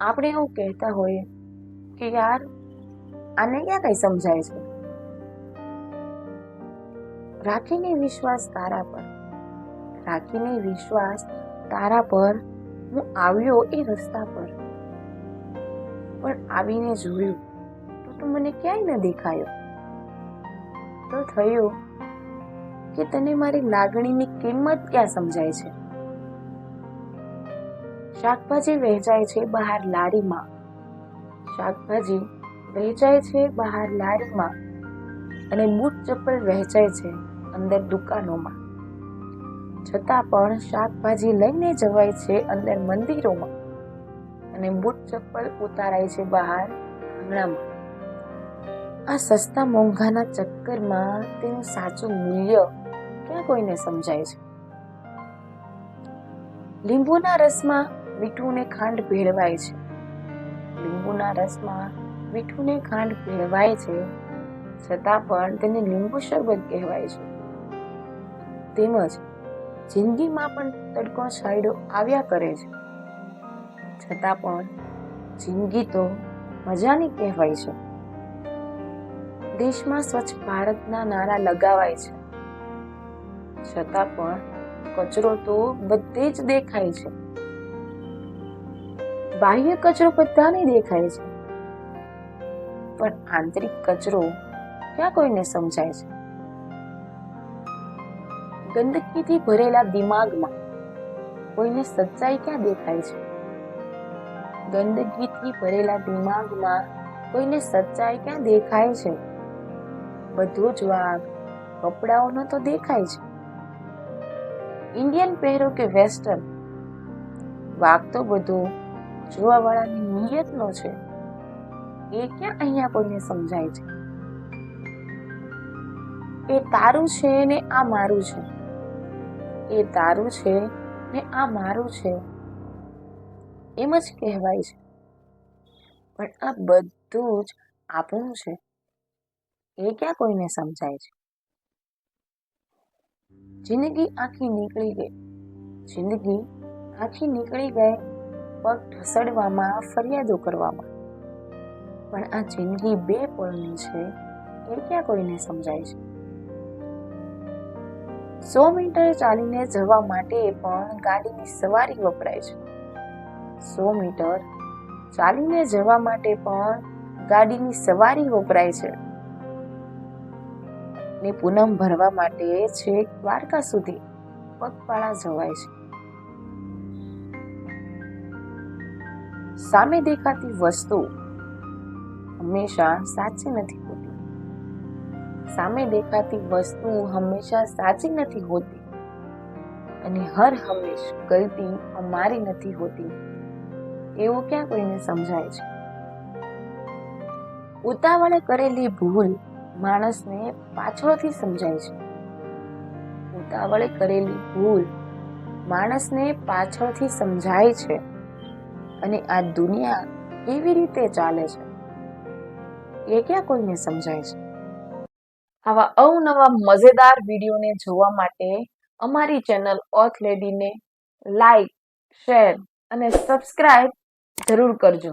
આપણે એવું કહેતા હોઈએ કે યાર, આને ક્યાં કઈ સમજાય છે? રાખીને વિશ્વાસ તારા પર. રાખીને વિશ્વાસ તારા પર. હું આવ્યો એ રસ્તા પર. પણ આવીને જોયું તો તું મને ક્યાંય ન દેખાયો. તો થયું કે તને મારી લાગણીની કિંમત ક્યાં સમજાય છે? શાકભાજી વહેંચાય છે બહાર લારીમાં. શાકભાજી વહેંચાય છે બહાર લારીમાં અને બૂટ ચપ્પલ વહેંચાય છે અંદર દુકાનોમાં. છતાં પણ શાકભાજી લઈને જવાય છે અંદર મંદિરોમાં અને બૂટ ચપ્પલ ઉતારાય છે બહાર આંગણામાં આ સસ્તા મોંઘાના ચક્કરમાં તેનું સાચું મૂલ્ય ક્યાં કોઈને સમજાય છે? લીંબુના રસમાં મીઠું ને ખાંડ ભેળવાય છે. લીંબુના રસમાં મીઠું ને ખાંડ ભેળવાય છે, છતાં પણ તેને લીંબુ શરબત કહેવાય છે. તેમજ જિંદગીમાં પણ તડકો છાંયડો આવ્યા કરે છે. છતાં પણ જિંદગી તો મજાની કહેવાય છે. દેશમાં સ્વચ્છ ભારતના નારા લગાવાય છે. છતાં પણ કચરો તો બધે જ દેખાય છે. બાહ્ય કચરો બધાને દેખાય છે. પણ આંતરિક કચરો ક્યાં કોઈને સમજાય છે? ગંદકીથી ભરેલા દિમાગમાં કોઈને સચ્ચાઈ ક્યાં દેખાય છે? ગંદકીથી ભરેલા દિમાગમાં કોઈને સચ્ચાઈ ક્યાં દેખાય છે? બધો જ વાઘ કપડાઓનો તો દેખાય છે. ઇન્ડિયન પહેરો કે વેસ્ટર્ન? વાઘ તો બધું જોવાવાળાની નિયતનો છે. એ ક્યાં અહીંયા કોઈને સમજાય છે? એ તારું છે ને આ મારું છે. એ તારું છે ને આ મારું છે. એમ જ કહેવાય છે. પણ આ બધું જ આપણું છે. એ ક્યાં કોઈને સમજાય છે? જિંદગી આખી નીકળી ગઈ. જિંદગી આખી નીકળી ગઈ પગ ઢસડવામાં, ફરિયાદો કરવામાં. પણ આ જિંદગી બે પળની છે એ ક્યાં કોઈને સમજાય છે? સો મીટર ચાલીને જવા માટે પણ ગાડીની સવારી વપરાય છે. સો મીટર ચાલીને જવા માટે પણ ગાડીની સવારી વપરાય છે. ને પૂનમ ભરવા માટે છેક દ્વારકા સુધી પગપાળા જવાય છે. સામે દેખાતી વસ્તુ હંમેશા સાચી નથી હોતી. સામે દેખાતી વસ્તુ હંમેશા સાચી નથી હોતી અને હર હંમેશ ગલતી, અમારી નથી હોતી. એવું ક્યાં કોઈને સમજાય છે? ઉતાવળે કરેલી ભૂલ માણસને પાછળથી સમજાય છે. ઉતાવળે કરેલી ભૂલ માણસને પાછળથી સમજાય છે. અને આ દુનિયા કેવી રીતે ચાલે છે? એ ક્યાં કોઈને સમજાય છે? આવા અવનવા મજેદાર વિડીયોને જોવા માટે અમારી ચેનલ ઓથ લેડીને લાઈક, શેર અને સબસ્ક્રાઇબ જરૂર કરજો.